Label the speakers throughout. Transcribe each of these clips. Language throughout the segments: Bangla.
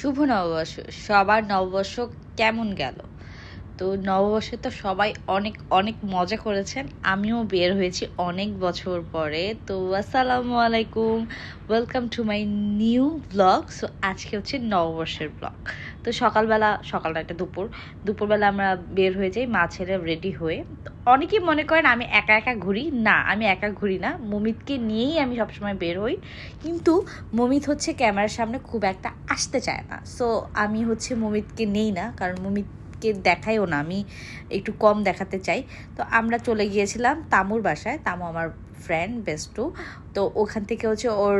Speaker 1: শুভ নববর্ষ, সবার নববর্ষ কেমন গেল? তো নববর্ষে তো সবাই অনেক অনেক মজা করেছেন। আমিও বের হয়েছি অনেক বছর পরে। তো আসসালামু আলাইকুম। Welcome to my new blog so আজকে হচ্ছে নববর্ষের ব্লগ তো সকালবেলা সকালটা একটা দুপুর, দুপুরবেলা আমরা বের হয়ে যাই মা ছেলে রেডি হয়ে। অনেকেই মনে করেন আমি একা একা ঘুরি। না, আমি একা ঘুরি না। মমিতকে নিয়েই আমি সবসময় বের হই। কিন্তু মমিত হচ্ছে ক্যামেরার সামনে খুব একটা আসতে চায় না। সো আমি হচ্ছে মমিতকে নেই না, কারণ মমিতকে দেখাইও না। আমি একটু কম দেখাতে চাই। তো আমরা চলে গিয়েছিলাম তামুর বাসায়। তামু আমার ফ্রেন্ড বেস্টু তো ওখান থেকে হচ্ছে ওর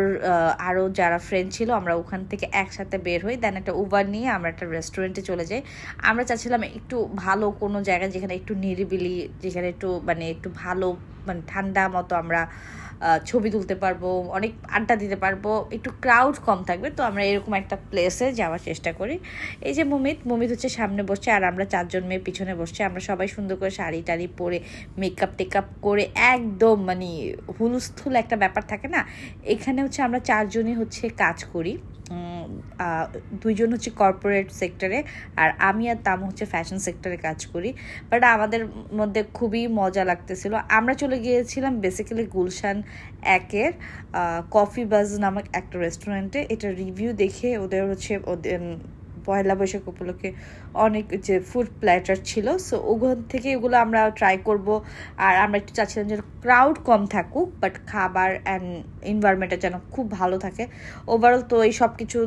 Speaker 1: আরও যারা ফ্রেন্ড ছিল, আমরা ওখান থেকে একসাথে বের হই। দেন একটা উবার নিয়ে আমরা একটা রেস্টুরেন্টে চলে যাই। আমরা চাচ্ছিলাম একটু ভালো কোনো জায়গায় যেখানে একটু নিরিবিলি, যেখানে একটু মানে একটু ভালো মানে ঠান্ডা মতো আমরা ছবি তুলতে পারব, অনেক আড্ডা দিতে পারব, একটু ক্রাউড কম থাকবে, তো আমরা এরকম একটা প্লেসে যাওয়ার চেষ্টা করি। এই যে মুমিত মুমিত হচ্ছে সামনে বসছে আর আমরা চারজন মেয়ে পিছনে বসছে, আমরা সবাই সুন্দর করে শাড়ি টাড়ি পরে মেকআপ টেকআপ করে একদম মানে হুলস্থুল একটা ব্যাপার থাকে না? এখানে হচ্ছে আমরা চারজনই হচ্ছে কাজ করি। দুইজন হচ্ছে কর্পোরেট সেক্টরে আর আমি আর তাম হচ্ছে ফ্যাশন সেক্টরে কাজ করি। বাট আমাদের মধ্যে খুবই মজা লাগতেছিল। আমরা চলে গিয়েছিলাম বেসিক্যালি গুলশান একের কফি বাজ নামক একটা রেস্টুরেন্টে এটা রিভিউ দেখে ওদের হচ্ছে ওদের পয়লা বৈশাখ উপলক্ষে অনেক যে ফুড প্ল্যাটার ছিল সো ওখান থেকে এগুলো আমরা ট্রাই করব। আর আমরা একটু চাচ্ছিলাম যেন ক্রাউড কম থাকুক বাট খাবার অ্যান্ড এনভায়রনমেন্টটা যেন খুব ভালো থাকে। ওভারঅল তো এই সব কিছু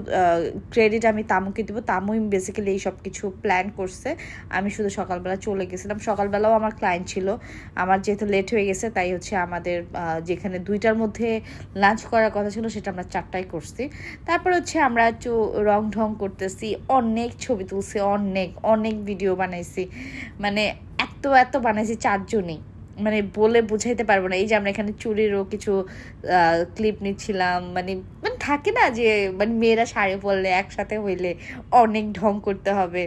Speaker 1: ক্রেডিট আমি তামুকে দেবো। তামুই বেসিক্যালি এই সব কিছু প্ল্যান করছে। আমি শুধু সকালবেলা চলে গেছিলাম। সকালবেলাও আমার ক্লায়েন্ট ছিল। আমার যেহেতু লেট হয়ে গেছে, তাই হচ্ছে আমাদের যেখানে দুইটার মধ্যে লাঞ্চ করার কথা ছিল, সেটা আমরা চারটায় করছি। তারপর হচ্ছে আমরা একটু রং ঢং করতেছি। অনেক ছবি তুলছি, অনেক অনেক ভিডিও বানাইছি। মানে এত এত বানাইছি, চারজনই। মানে বলে বুঝাইতে পারব না। এই যে আমরা এখানে চুরিরও কিছু ক্লিপ নিচ্ছিলাম মানে মানে থাকে না যে মানে মেয়েরা শাড়ি পরলে একসাথে হইলে অনেক ঢং করতে হবে।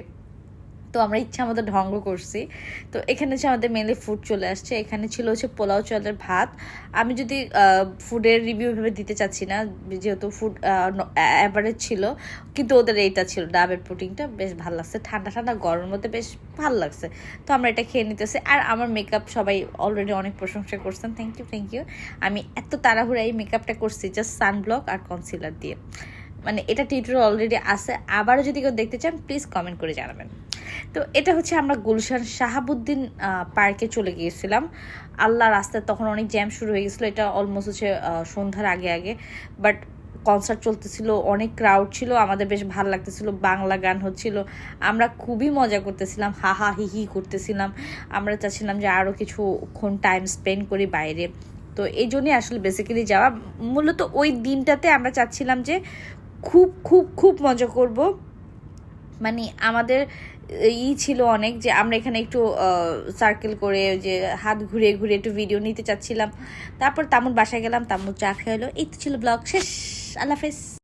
Speaker 1: তো আমরা ইচ্ছা মতো ঢঙ্গ করছি। তো এখানে হচ্ছে আমাদের মেনলি ফুড চলে আসছে। এখানে ছিল হচ্ছে পোলাও চালের ভাত। আমি যদি ফুডের রিভিউ ভেবে দিতে চাচ্ছি না, যেহেতু ফুড অ্যাভারেজ ছিল, কিন্তু ওদের এইটা ছিল, ডাবের পুটিংটা বেশ ভালো লাগছে। ঠান্ডা ঠান্ডা, গরমের মধ্যে বেশ ভালো লাগছে। তো আমরা এটা খেয়ে নিতেছি। আর আমার মেকআপ সবাই অলরেডি অনেক প্রশংসা করছেন। থ্যাংক ইউ থ্যাংক ইউ আমি এত তাড়াহুড়া এই মেকআপটা করছি জাস্ট সানব্লক আর কনসিলার দিয়ে। মানে এটা টিউটোরিয়াল অলরেডি আছে। আবারও যদি কেউ দেখতে চান প্লিজ কমেন্ট করে জানাবেন। তো এটা হচ্ছে আমরা গুলশান শাহাবুদ্দিন পার্কে চলে গিয়েছিলাম। আল্লাহ রাস্তায় তখন অনেক জ্যাম শুরু হয়ে গেছিল, এটা অলমোস্ট হচ্ছে সন্ধ্যার আগে আগে। বাট কনসার্ট চলতেছিল, অনেক ক্রাউড ছিল, আমাদের বেশ ভালো লাগতেছিল, বাংলা গান হচ্ছিল। আমরা খুবই মজা করতেছিলাম, হা হা হি হি করতেছিলাম। আমরা চাচ্ছিলাম যে আরও কিছুক্ষণ টাইম স্পেন্ড করি বাইরে। তো এই জন্যই আসলে বেসিক্যালি যাওয়া। মূলত ওই দিনটাতে আমরা চাচ্ছিলাম যে খুব খুব খুব মজা করব। মানে আমাদের ই ছিল অনেক যে আমরা এখানে একটু সার্কেল করে যে হাত ঘুরে ঘুরে একটু ভিডিও নিতে চাচ্ছিলাম। তারপর তামুর বাসায় গেলাম, তামুর চা খেয়ে এলো এই তো ছিল ব্লগ শেষ, আল্লাহ হাফেজ।